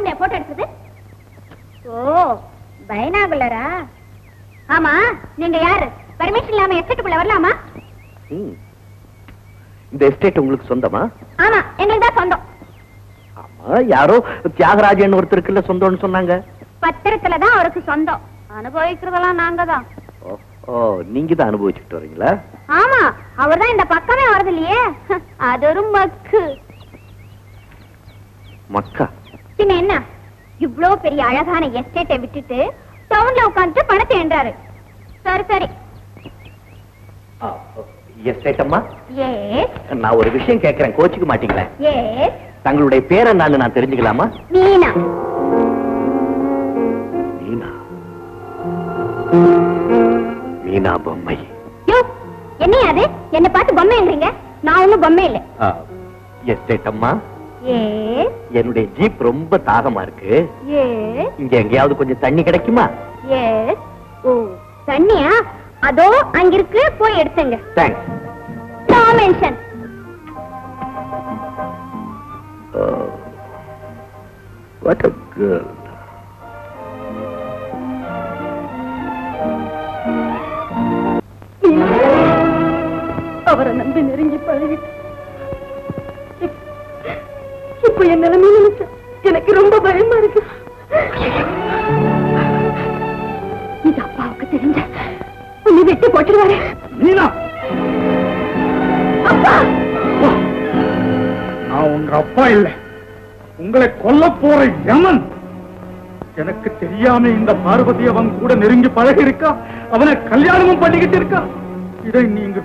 ரூம்ல போட்டோ எடுத்தது? ஓ பைனாகுலரா ஆமா நீங்க யாரு? பர்மிஷன் இல்லாம எஸ்டேட்டுக்குள்ள வரலாமா. இந்த எஸ்டேட் உங்களுக்கு சொந்தமா? ஆமா எங்களுக்கு தான் சொந்தம். ஆமா யாரோ தியாகராஜன் ஒருத்தருக்குல்ல சொந்தம்னு சொன்னாங்க. பத்திரத்துல தான் அவருக்கு சொந்தம். அனுபவிக்கிறதெல்லாம் நாங்க தான். ஓ, ஓ நீங்க தான் அனுபவிச்சுட்டு வரீங்களா ஆமா அவர்தான் இந்த பக்கமே வரது இல்லையே அது ஒரு மக்கு. மக்கா? பின்ன என்ன? இவ்ளோ பெரிய அழகான எஸ்டேட்டை விட்டுட்டு டவுன்ல உட்காந்துட்டு பணத்தை என்றாரு சரி சரி. எஸ்டேட் அம்மா? ஏஸ் நான் ஒரு விஷயம் கேட்கிறேன். கோச்சுக்க மாட்டீங்களே? தங்களுடைய பேரை நான் நான் தெரிஞ்சுக்கலாமா? மீனா. மீனா? மீனா பொம்மை. என்ன அது? என்ன பார்த்து பொம்மைன்றீங்க? நான் ஒண்ணும் பொம்மை இல்ல. எஸ்டேட் அம்மா? என்னுடைய ஜீப் ரொம்ப தாகமா இருக்கு. இங்க எங்கேயாவது கொஞ்சம் தண்ணி கிடைக்குமா? ஓ தண்ணியா? அதோ அங்க இருக்கு போய் எடுத்துங்க. மென்ஷன் வாட் அ கேர்ள் அவரை நம்பி நெருங்கி பழகிட்டு இப்ப என் நிலைமை நினைச்சா எனக்கு ரொம்ப பயமா இருக்கு. இது அப்பாவுக்கு தெரிஞ்ச உன்னை வெட்டி போட்டுருவாரு. மீனா! அப்பா! நான் உங்க அப்பா இல்ல. உங்களை கொல்ல போற யமன்! எனக்கு தெரியாம இந்த பார்வதி அவன் கூட நெருங்கி பழகி இருக்கா? அவனை கல்யாணமும் பண்ணிக்கிட்டு இருக்கா? இதை நீங்க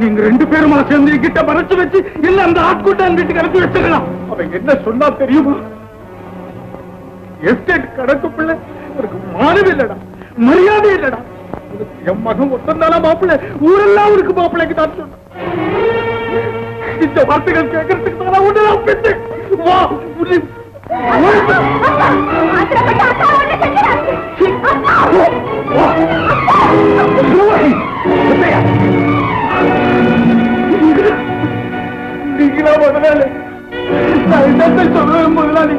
நீங்க ரெண்டு பேருமா சேர்ந்து கிட்ட மறைச்சு வச்சு இல்ல அந்த ஆட்கூட்டான் வீட்டுக்கு அனுப்பி வச்சிடலாம். அவன் என்ன சொன்னா தெரியுமா? எஸ்டேட் கணக்கு பிள்ளை அவருக்கு மானவே இல்லடா மரியாதை இல்லடா. உனக்கு என் மகன் ஒத்தந்தால மாப்பிள்ளை? ஊரெல்லாம் அவருக்கு மாப்பிள்ளைக்கு தான் சொன்னான் இந்த வார்த்தைகள் கேட்கறதுக்கு தான் உன்னை நான் பெற்றேன். வா உன்னை முதலாளி நான் என்னத்தை சொல்லுவேன் முதலாளி?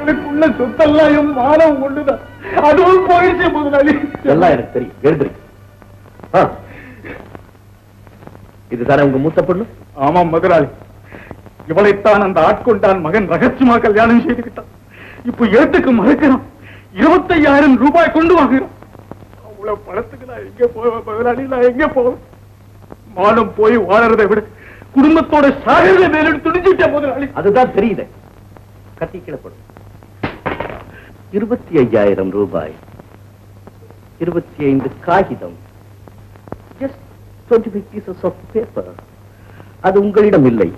எனக்குள்ள சொத்தெல்லாம் என் மானம் ஒண்ணுதான் அதுவும் போயிடுச்சு முதலாளி. எல்லாம் எனக்கு தெரியும். எழுதுறீங்க ஆ. இதுதானே உங்க மூத்த பொண்ணு? ஆமாம் முதலாளி இவளைத்தான் அந்த ஆட்கொண்டான் மகன் ரகசியமா கல்யாணம் செய்துக்கிட்டான் இப்ப ஏத்துக்கு மறுக்கிறான். இருபத்தையாயிரம் ரூபாய் கொண்டு வாங்குறான் அவ்வளவு பணத்துக்கு நான் எங்க போவேன் முதலாளி நான் எங்க போவேன்? மானம் போய் வாழறதை விட. குடும்பத்தோட சாகிறத மேல துணிஞ்சுட்டேன் முதலாளி அதுதான் தெரியுது. கத்தி கிளப்படும் இருபத்தி ஐயாயிரம் ரூபாய். இருபத்தி ஐந்து காகிதம். அது உங்களிடம் இல்லை.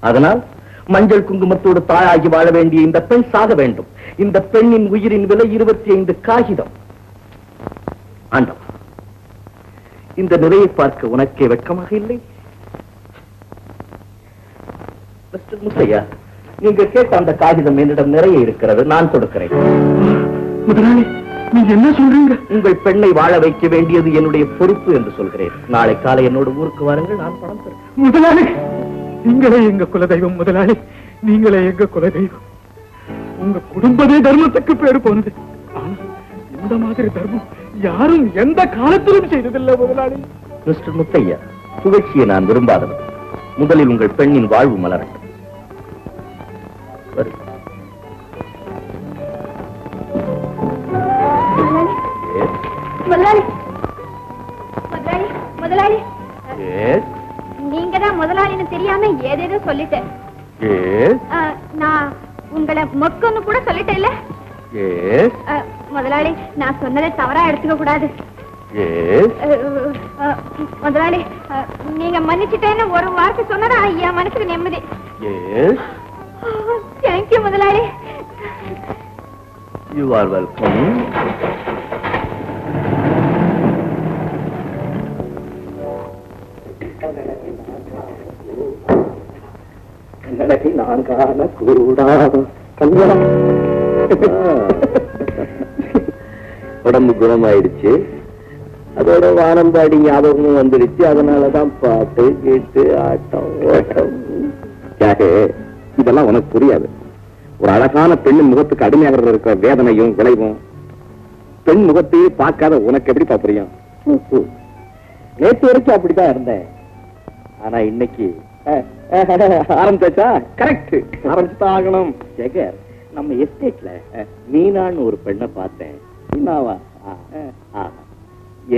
அதனால் மஞ்சள் குங்குமத்தோடு தாயாகி வாழ வேண்டிய இந்த பெண் சாக வேண்டும். இந்த பெண்ணின் உயிரின் விலை இருபத்தி ஐந்து காகிதம். ஆண்டவா இந்த நிலையை பார்க்க உனக்கே வெட்கமாக இல்லை? மிஸ்டர் முத்தையா நீங்க கேட்ட அந்த காகிதம் என்னிடம் நிறைய இருக்கிறது நான் கொடுக்கிறேன். முதலாளி நீங்க என்ன சொல்றீங்க? உங்கள் பெண்ணை வாழ வைக்க வேண்டியது என்னுடைய பொறுப்பு என்று சொல்கிறேன். நாளை காலை என்னோட ஊருக்கு வாருங்கள் நான் பணம் தருகிறேன் முதலாளி நீங்களே எங்க குலதெய்வம் முதலாளி. நீங்களே எங்க குலதெய்வம். உங்க குடும்பமே தர்மத்துக்கு பேரு போனது. இந்த மாதிரி தர்மம் யாரும் எந்த காலத்திலும் செய்ததில்லை முதலாளி. மிஸ்டர் முத்தையா புகழ்ச்சியை நான் விரும்பாதவன். முதலில் உங்கள் பெண்ணின் வாழ்வு மலரட்டும். முதலாளி? முதலாளி? முதலாளி? yes, நீங்க தான் முதலாளின்னு தெரியாம ஏதேதோ சொல்லிட்டேன். நான் உங்களை மொக்கன்னு கூட சொல்லிட்டேன்ல. முதலாளி நான் சொன்னதை தவறா எடுத்துக்க கூடாது. முதலாளி நீங்க மன்னிச்சிட்டேன்னு ஒரு வார்த்தை சொன்னதா என் மனசுக்கு நிம்மதி. முதலாளி. You are welcome. கண்ணகி நான் காணக்கூடாத கல்யாணம் உடம்பு குணமாயிடுச்சு. அதோட வானம்பாடி ஞாபகமும் வந்துடுச்சு. அதனாலதான் பாட்டு கீட்டு ஆட்டம் ஓட்டம். இதெல்லாம் உனக்கு புரியாது. ஒரு அழகான பெண்ணின் முகத்துக்கு அடிமையாக இருக்கிற வேதனையும் விளைவும் பெண் முகத்தையே பார்க்காத உனக்கு எப்படி புரியும்? நேற்று வரைக்கும் அப்படிதான் இருந்தேன். ஆனா இன்னைக்கு ஆரம்பிச்சாச்சா? கரெக்ட் ஆரம்பிச்சுதான் ஆகணும். ஜெகர் நம்ம எஸ்டேட்ல மீனான்னு ஒரு பெண்ணை பார்த்தேன். மீனாவா.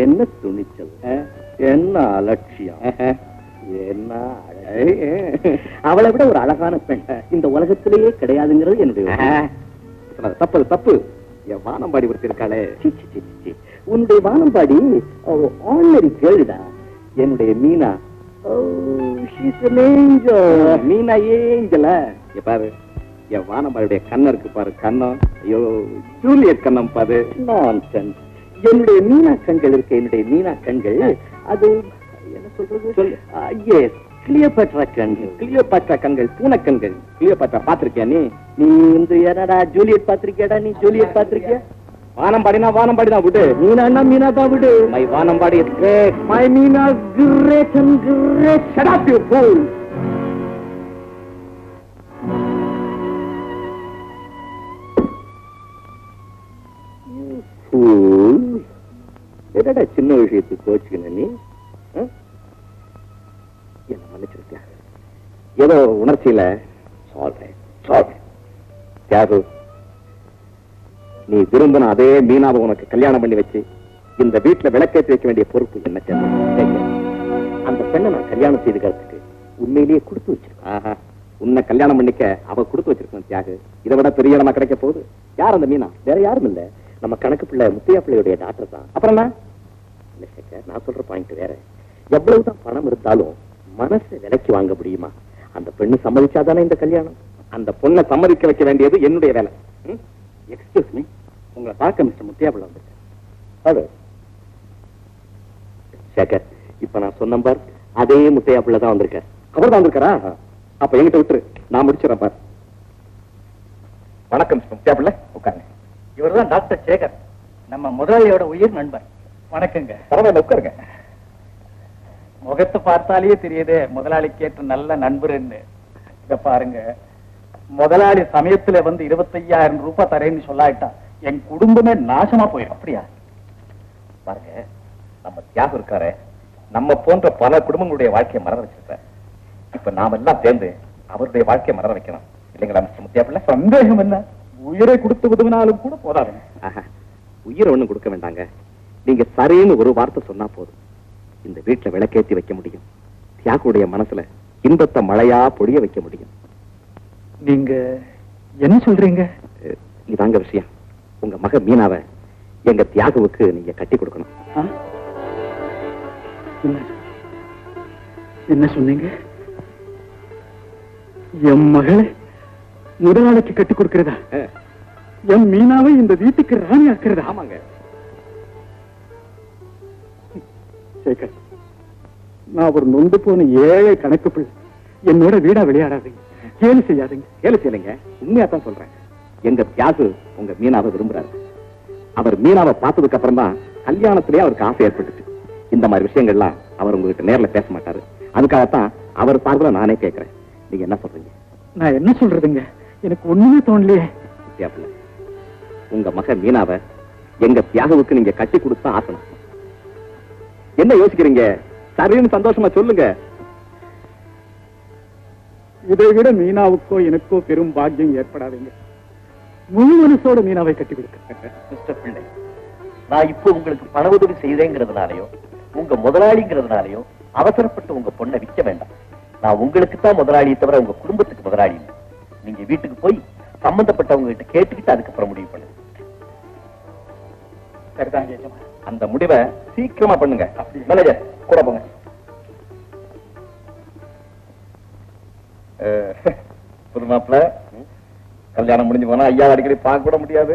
என்ன துணிச்சல். என்ன அலட்சியம். என்ன. அவளை விட ஒரு அழகான பெண் இந்த உலகத்திலேயே கிடையாதுங்கிறது என்னுடைய தப்பு தப்பு. என் வானம்பாடி ஒருத்தர் இருக்காளே சி, சி, சி, சி. உன்னுடைய வானம்பாடி ஆர்டினரி கேளுடா. என்னுடைய மீனா. மீனா ஏஞ்சல. பாரு. என் வானம்பாடியுடைய கண்ணம் இருக்கு பாரு கண்ணம். ஐயோ ஜூலியட் கண்ணம் பாரு. நான்சென்ஸ் என்னுடைய மீனா கண்கள் இருக்கு என்னுடைய மீனா கண்கள். அது என்ன சொல்றது? சொல்லு. எஸ் கிளியோபாட்ரா கண்கள். கிளியோபாட்ரா கண்கள் பூனை கண்கள் கிளியோபாட்ரா பாத்திருக்கியா நீ? நீ இந்த என்னடா ஜூலியட் பாத்திருக்கியாடா நீ ஜூலியட் பாத்திருக்கியா வானம்பாடினா வானம்பாடி தான் விடு. மீனா மீனா தான் விடு. My Vanambadi is great my Meena great and great shut up you fool என்னடா சின்ன விஷயத்துக்கு கோச்சுக்கின நீ? ஏதோ உணர்ச்சியில சொல்றேன் சொல்றேன். தியாகு நீ விரும்பின அதே மீனாவை உனக்கு கல்யாணம் பண்ணி வச்சு இந்த வீட்டுல விளக்கேற்றி வைக்க வேண்டிய பொறுப்பு என்ன அந்த பெண்ணை நான் கல்யாணம் செய்துக்கிறதுக்கு உண்மையிலேயே கொடுத்து வச்சிருக்கேன். உன்னை கல்யாணம் பண்ணிக்க அவ கொடுத்து வச்சிருக்கணும் தியாகு. இதை விட பெரிய இடமா கிடைக்க போகுது. யார் அந்த மீனா? வேற யாரும் இல்ல. நம்ம கணக்கு பிள்ளை முத்தையா பிள்ளையுடைய டாக்டர் தான். அப்புறம் என்ன? நான் சொல்ற பாயிண்ட் வேற. எவ்வளவுதான் பணம் இருந்தாலும் மனசை விலைக்கு வாங்க முடியுமா? அந்த பெண்ணு சம்மதிச்சாதானே இந்த கல்யாணம்? அந்த பொண்ணை சம்மதிக்க வைக்க வேண்டியது என்னுடைய வேலை. எக்ஸ்கியூஸ் மீ உங்களை பார்க்க மிஸ்டர் முத்தியாபிள்ள வந்திருக்கேன் சேகர் இப்ப நான் சொன்ன பார் அதே முத்தையாப்பிள்ள தான் வந்திருக்கார். அவர் தான் வந்திருக்காரா? அப்ப என்கிட்ட விட்டுரு. நான் முடிச்சிடறேன் பார். வணக்கம் மிஸ்டர் முத்தியாப்பிள்ள உட்காருங்க. இவர்தான் டாக்டர் சேகர். நம்ம முதலாளியோட உயிர் நண்பர். வணக்கங்க. பரவாயில்ல உட்காருங்க. முகத்தை பார்த்தாலே தெரியுதே முதலாளிக்கு ஏற்ற நல்ல நண்பர்னு இத பாருங்க. முதலாளி சமயத்துல வந்து இருபத்தையாயிரம் ரூபாய் தரேன்னு சொல்லாயிட்டா என் குடும்பமே நாசமா போயிடும் அப்படியா? பாருங்க நம்ம தியாகம் இருக்காரு நம்ம போன்ற பல குடும்பங்களுடைய வாழ்க்கையை மறந்து வச்சிருக்காரு. இப்ப நாம எல்லாம் சேர்ந்து அவருடைய வாழ்க்கையை மறந்து வைக்கணும். இல்லைங்களா மிஸ்டர் முத்தியாப்பிள்ள? சந்தேகம் என்ன? உயிரை கொடுத்து உதவினாலும் கூட போதாதுங்க உயிரை ஒண்ணும் கொடுக்க வேண்டாங்க. நீங்க சரின்னு ஒரு வார்த்தை சொன்னா போதும். இந்த வீட்டுல விளக்கேத்தி வைக்க முடியும். தியாகுடைய மனசுல இன்பத்தை மழையா பொழிய வைக்க முடியும். நீங்க என்ன சொல்றீங்க? இதாங்க விஷயம். உங்க மக மீனாவை எங்க தியாகுவுக்கு நீங்க கட்டி கொடுக்கணும்? என்ன? சொன்னீங்க? என் மகளை முதலாளிக்கு கட்டி கொடுக்கிறதா? என் மீனாவை இந்த வீட்டுக்கு ராணி ஆக்குறதா? ஆமாங்க. சேகர். நான் ஒரு நொந்து போன ஏழை கணக்கு பிள்ளை. என்னோட வீடா விளையாடாதீங்க. கேலி செய்யாதீங்க. கேளு செய்யலைங்க. உண்மையா தான் சொல்றேன். எங்க தியாகு உங்க மீனாவை விரும்புறாரு. அவர் மீனாவை பார்த்ததுக்கு அப்புறம் தான் கல்யாணத்திலேயே அவருக்கு ஆசை ஏற்பட்டுச்சு. இந்த மாதிரி விஷயங்கள்லாம் அவர் உங்ககிட்ட நேர்ல பேச மாட்டாரு. அதுக்காகத்தான் அவர் சார்பில் நானே கேட்கிறேன் நீங்க என்ன சொல்றீங்க? நான் என்ன சொல்றதுங்க? எனக்கு ஒண்ணுமே தோணலையே. உங்க மக மீனாவை எங்க தியாகுவுக்கு நீங்க கட்டி கொடுத்தா ஆசனம். என்ன யோசிக்கிறீங்க? சரின்னு சந்தோஷமா சொல்லுங்க. இதை விட மீனாவுக்கோ எனக்கோ பெரும் பாக்கியம் ஏற்படாதீங்க. முழு மனசோட மீனாவை கட்டி கொடுக்க பிள்ளை நான் இப்போ உங்களுக்கு பண உதவி செய்தேங்கிறதுனாலயோ உங்க முதலாளிங்கிறதுனாலயோ அவசரப்பட்டு உங்க பொண்ணை விற்க வேண்டாம். நான் உங்களுக்கு தான் முதலாளியை தவிர உங்க குடும்பத்துக்கு முதலாளி. நீங்க வீட்டுக்கு போய் சம்பந்தப்பட்டவங்க கிட்ட கேட்டுக்கிட்டு அதுக்கப்புறம் முடிவு பண்ணுங்க. அந்த முடிவை சீக்கிரமா பண்ணுங்க. மேனேஜர் கூட போங்க. புது மாப்பிள்ள கல்யாணம் முடிஞ்சு போனா ஐயா அடிக்கடி பார்க்க கூட முடியாது.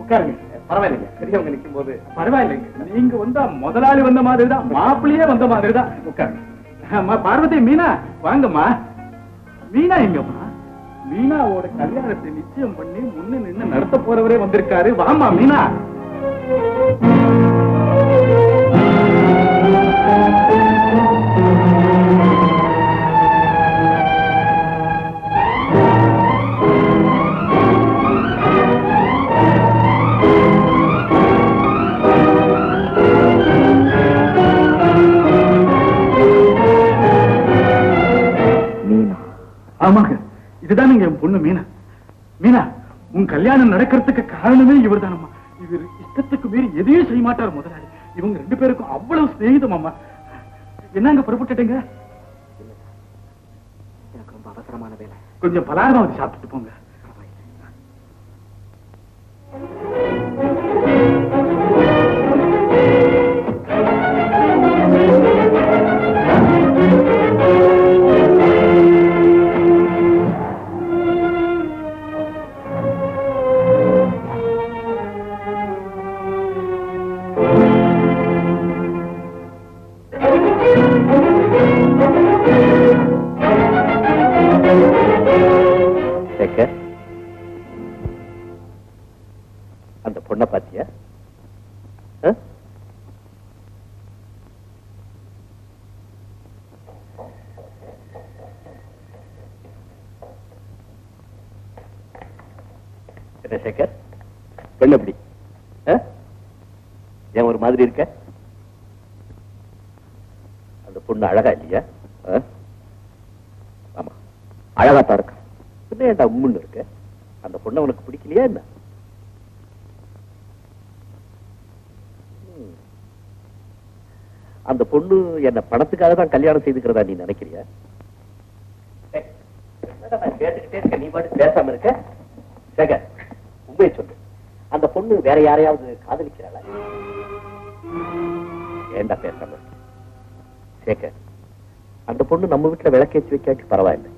உட்காருங்க. பரவாயில்லைங்க. பெரியவங்க நிற்கும் போது பரவாயில்லைங்க. நீங்க வந்தா முதலாளி வந்த மாதிரி தான் மாப்பிள்ளையே வந்த மாதிரி தான் உட்காருங்க. அம்மா பார்வதி மீனா வாங்கம்மா. மீனா எங்கம்மா? மீனாவோட கல்யாணத்தை நிச்சயம் பண்ணி முன்ன நின்னு நடத்த போறவரே வந்திருக்காரு. வாமா மீனா. காரணமே இவர்தானம்மா. இவர் இஷ்டத்துக்கு மீறி எதையும் செய்ய மாட்டார் முதலாளி. இவங்க ரெண்டு பேருக்கும் அவ்வளவு சிநேகிதம் அம்மா என்னங்க புறப்பட்டுட்டீங்க எனக்கு ரொம்ப அவசரமான வேலை. கொஞ்சம் பலாரமாவது சாப்பிட்டுட்டு போங்க. என்ன சேகர்? பெண் எப்படி ஆ? ஏன் ஒரு மாதிரி இருக்க? அந்த பொண்ணு அழகா இல்லையா? ஆமா. அழகாத்தான் இருக்கா. என்ன ஏன்டா உம்முன்னு இருக்க? அந்த பொண்ணை உனக்கு பிடிக்கலையா என்ன. அந்த பொண்ணு என்ன பணத்துக்காக தான் கல்யாணம் செய்துக்கிறதா நீ நினைக்கிறியா? கேட்டுக்கிட்டே இருக்க நீ பாட்டு பேசாம இருக்க? சேகர். உண்மையை சொல்லு. அந்த பொண்ணு வேற யாரையாவது காதலிக்கிறாளா? ஏன்டா பேசாம சேகர் அந்த பொண்ணு நம்ம வீட்டுல விளக்கேற்றி வைக்காட்டி பரவாயில்லை.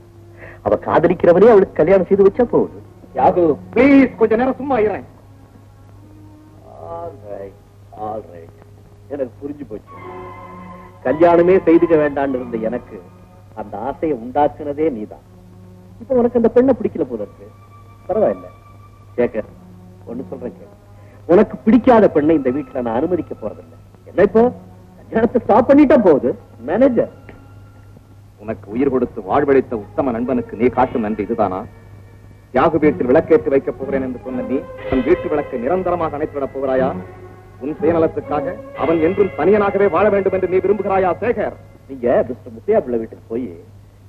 அவ காதலிக்கிறவனே அவளுக்கு கல்யாணம் செய்து வச்சா போகுது யாகு ப்ளீஸ் கொஞ்ச நேரம் சும்மா right. எனக்கு புரிஞ்சு போச்சு. கல்யாணமே செய்துக்க வேண்டாம்னு இருந்த எனக்கு அந்த ஆசையை உண்டாக்குனதே நீதான். இப்ப உனக்கு அந்த பெண்ணை பிடிக்கல போல இருக்கு. பரவாயில்ல. சேகர் ஒண்ணு சொல்றேன். உனக்கு பிடிக்காத பெண்ணை இந்த வீட்டுல நான் அனுமதிக்க போறதில்ல. என்ன இப்போ? கல்யாணத்தை ஸ்டாப் பண்ணிட்டா போகுது. மேனேஜர் உனக்கு உயிர் கொடுத்து வாழ்வழித்த உத்தம நண்பனுக்கு நீ காட்டும் நன்றி இதுதானா? தியாகு வீட்டில் விளக்கேற்றி வைக்கப் போகிறேன் என்று சொன்ன நீ தன் வீட்டு விளக்கை நிரந்தரமாக அணைத்துவிடப் போகிறாயா? உன் சுயநலத்துக்காக அவன் என்றும் தனியனாகவே வாழ வேண்டும் என்று நீ விரும்புகிறாயா சேகர்? நீங்க மிஸ்டர் முத்தையா பிள்ளை வீட்டுக்கு போய்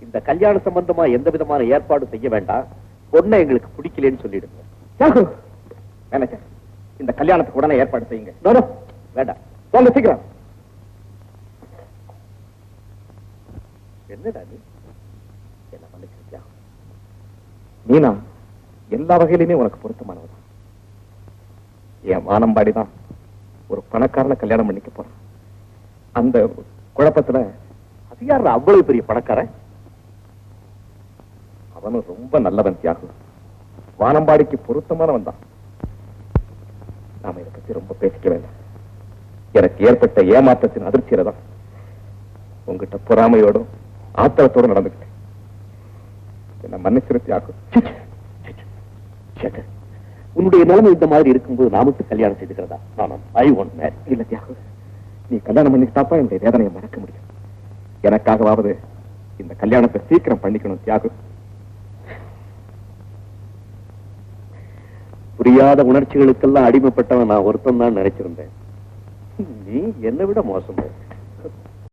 இந்த கல்யாண சம்பந்தமா எந்த விதமான ஏற்பாடு செய்ய வேண்டாம். பொண்ணை எங்களுக்கு பிடிக்கலன்னு சொல்லிடுங்க. மேனேஜர் இந்த கல்யாணத்துக்கு உடனே ஏற்பாடு செய்யுங்க. வேண்டாம். சொல்ல சீக்கிரம். என்னடா நீ? என்ன மன்னிச்சிருக்கியா மீனா எல்லா வகையிலுமே உனக்கு பொருத்தமானவதான் என் வானம்பாடி தான் ஒரு பணக்காரனை கல்யாணம் பண்ணிக்க போறான். அந்த குழப்பத்துல அது யார் அவ்வளவு பெரிய பணக்காரன்? அவனும் ரொம்ப நல்லவன் தியாகு. வானம்பாடிக்கு பொருத்தமானவன் தான். நாம இதை பத்தி ரொம்ப பேசிக்க வேண்டாம். எனக்கு ஏற்பட்ட ஏமாற்றத்தின் அதிர்ச்சியில தான் உங்ககிட்ட பொறாமையோடும் ஆத்திரத்தோடும் நடந்துக்கிட்டேன். என்ன மன்னிச்சிரு ஆக்கும் சேகர், உன்னுடைய நிலைமை இந்த மாதிரி இருக்கும்போது நான் மட்டும் கல்யாணம் செய்துக்கிறதா? நான் ஐ ஒன் மேரி இல்ல தியாகு. நீ கல்யாணம் பண்ணிக்கிட்டாப்பா என்னுடைய வேதனையை மறக்க முடியும். எனக்காகவாவது இந்த கல்யாணத்தை சீக்கிரம் பண்ணிக்கணும் தியாகு. புரியாத உணர்ச்சிகளுக்கெல்லாம் அடிமைப்பட்டவன் நான் ஒருத்தன் தான் நினைச்சிருந்தேன். நீ என்னை விட மோசம்